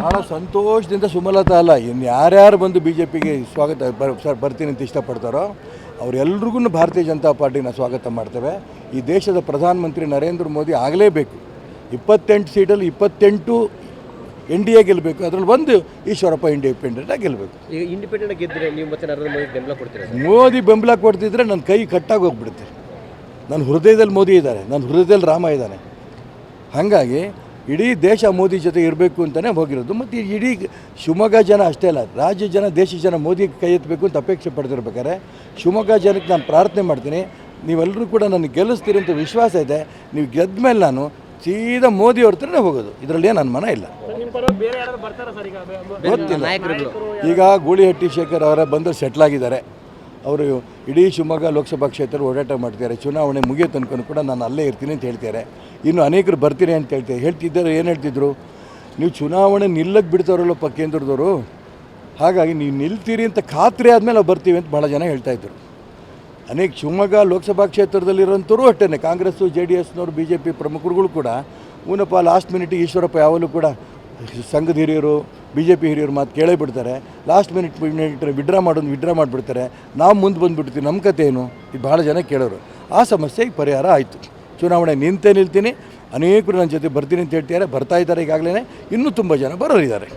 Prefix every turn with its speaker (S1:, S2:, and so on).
S1: ಭಾಳ ಸಂತೋಷದಿಂದ ಸುಮಲತಾ ಅಲ್ಲ ಇನ್ನು ಯಾರ್ಯಾರು ಬಂದು ಬಿ ಜೆ ಪಿಗೆ ಸ್ವಾಗತ ಬರ್ ಸರ್ ಬರ್ತೀನಿ ಅಂತ ಇಷ್ಟಪಡ್ತಾರೋ ಅವರೆಲ್ರಿಗೂ ಭಾರತೀಯ ಜನತಾ ಪಾರ್ಟಿನ ಸ್ವಾಗತ ಮಾಡ್ತೇವೆ. ಈ ದೇಶದ ಪ್ರಧಾನಮಂತ್ರಿ ನರೇಂದ್ರ ಮೋದಿ ಆಗಲೇಬೇಕು. ಇಪ್ಪತ್ತೆಂಟು ಸೀಟಲ್ಲಿ ಇಪ್ಪತ್ತೆಂಟು ಎನ್ ಡಿ ಎ ಗೆಲ್ಲಬೇಕು ಅದರಲ್ಲಿ ಒಂದು ಈಶ್ವರಪ್ಪ ಇಂಡಿಪೆಂಡೆಂಟಾಗಿ ಗೆಲ್ಲಬೇಕು
S2: ಈಗ ಇಂಡಿಪೆಂಡೆಂಟ್ ಗೆದ್ದರೆ ನೀವು ಮತ್ತೆ ನರೇಂದ್ರ ಮೋದಿ ಬೆಂಬಲ ಕೊಡ್ತೀರಾ?
S1: ಮೋದಿ ಬೆಂಬಲ ಕೊಡ್ತಿದ್ರೆ ನನ್ನ ಕೈ ಕಟ್ಟಾಗಿ ಹೋಗ್ಬಿಡುತ್ತೆ. ನನ್ನ ಹೃದಯದಲ್ಲಿ ಮೋದಿ ಇದ್ದಾರೆ. ನನ್ನ ಹೃದಯದಲ್ಲಿ ರಾಮ ಇದ್ದಾನೆ. ಹಾಗಾಗಿ ಇಡೀ ದೇಶ ಮೋದಿ ಜೊತೆ ಇರಬೇಕು ಅಂತಲೇ ಹೋಗಿರೋದು. ಮತ್ತು ಇಡೀ ಶಿವಮೊಗ್ಗ ಜನ ಅಷ್ಟೇ ಅಲ್ಲ ರಾಜ್ಯ ಜನ ದೇಶ ಜನ ಮೋದಿ ಕೈ ಎತ್ತಬೇಕು ಅಂತ ಅಪೇಕ್ಷೆ ಪಡ್ತಿರ್ಬೇಕಾದ್ರೆ ಶಿವಮೊಗ್ಗ ಜನಕ್ಕೆ ನಾನು ಪ್ರಾರ್ಥನೆ ಮಾಡ್ತೀನಿ ನೀವೆಲ್ಲರೂ ಕೂಡ ನನಗೆ ಗೆಲ್ಲಿಸ್ತೀರಿ ಅಂತ ವಿಶ್ವಾಸ ಇದೆ ನೀವು ಗೆದ್ದ ಮೇಲೆ ನಾನು ಸೀದಾ ಮೋದಿ ಅವ್ರ ಹತ್ರನೇ ಹೋಗೋದು. ಇದರಲ್ಲಿ ನನ್ನ ಮನ ಇಲ್ಲ.
S3: ಸರ್ ನಿಮ್ಮ ಪರವಾಗಿ ಬೇರೆ ಯಾರಾದ್ರು ಬರ್ತಾರಾ ಸರ್ ಈಗ? ಬೆ-
S1: ಗೊತ್ತಿಲ್ಲ. ಈಗ ಗೂಳಿಹಟ್ಟಿ ಶೇಖರ್ ಅವರ ಬಂದು ಸೆಟ್ಲಾಗಿದ್ದಾರೆ ಅವರು ಇಡೀ ಶಿವಮೊಗ್ಗ ಲೋಕಸಭಾ ಕ್ಷೇತ್ರ ಓಡಾಟ ಮಾಡ್ತಿದ್ದಾರೆ. ಚುನಾವಣೆ ಮುಗಿಯೋ ತನಕ ಕೂಡ ನಾನು ಅಲ್ಲೇ ಇರ್ತೀನಿ ಅಂತ ಹೇಳ್ತಾರೆ ಇನ್ನು ಅನೇಕರು ಬರ್ತೀರಿ ಅಂತ ಹೇಳ್ತಾರೆ ಹೇಳ್ತಿದ್ದಾರೆ, ಏನು ಹೇಳ್ತಿದ್ರು? ನೀವು ಚುನಾವಣೆ ನಿಲ್ಲಕ್ಕೆ ಬಿಡ್ತಾರಲ್ಲಪ್ಪ ಕೇಂದ್ರದವರು. ಹಾಗಾಗಿ ನೀವು ನಿಲ್ತೀರಿ ಅಂತ ಖಾತ್ರಿ ಆದಮೇಲೆ ನಾವು ಬರ್ತೀವಿ ಅಂತ ಭಾಳ ಜನ ಹೇಳ್ತಾಯಿದ್ರು ಅನೇಕ ಶಿವಮೊಗ್ಗ ಲೋಕಸಭಾ ಕ್ಷೇತ್ರದಲ್ಲಿರೋಂಥವ್ರು ಅಷ್ಟೇ ಕಾಂಗ್ರೆಸ್ಸು, ಜೆ ಡಿ ಎಸ್ನವರು, ಬಿ ಜೆ ಪಿ ಪ್ರಮುಖರುಗಳು ಕೂಡ. ಊನಪ್ಪ ಲಾಸ್ಟ್ ಮಿನಿಟ್ ಈಶ್ವರಪ್ಪ ಯಾವಾಗಲೂ ಕೂಡ ಸಂಘದ ಹಿರಿಯರು, ಬಿ ಜೆ ಪಿ ಹಿರಿಯರು ಮಾತು ಕೇಳೇ ಬಿಡ್ತಾರೆ. ಲಾಸ್ಟ್ ಮಿನಿಟ್ ಮಿನಿಟ್ ವಿಡ್ರಾ ಮಾಡೋದು ವಿಡ್ರಾ ಮಾಡಿಬಿಡ್ತಾರೆ. ನಾವು ಮುಂದೆ ಬಂದುಬಿಡ್ತೀವಿ. ನಮ್ಮ ಕಥೆ ಏನು? ಇದು ಭಾಳ ಜನ ಕೇಳೋರು. ಆ ಸಮಸ್ಯೆಗೆ ಪರಿಹಾರ ಆಯಿತು. ಚುನಾವಣೆ ನಿಂತೇ ನಿಲ್ತೀನಿ. ಅನೇಕರು ನನ್ನ ಜೊತೆ ಬರ್ತೀನಿ ಅಂತ ಹೇಳ್ತಿದ್ದಾರೆ. ಬರ್ತಾ ಇದ್ದಾರೆ ಈಗಾಗಲೇ ಇನ್ನೂ ತುಂಬ ಜನ ಬರೋರಿದ್ದಾರೆ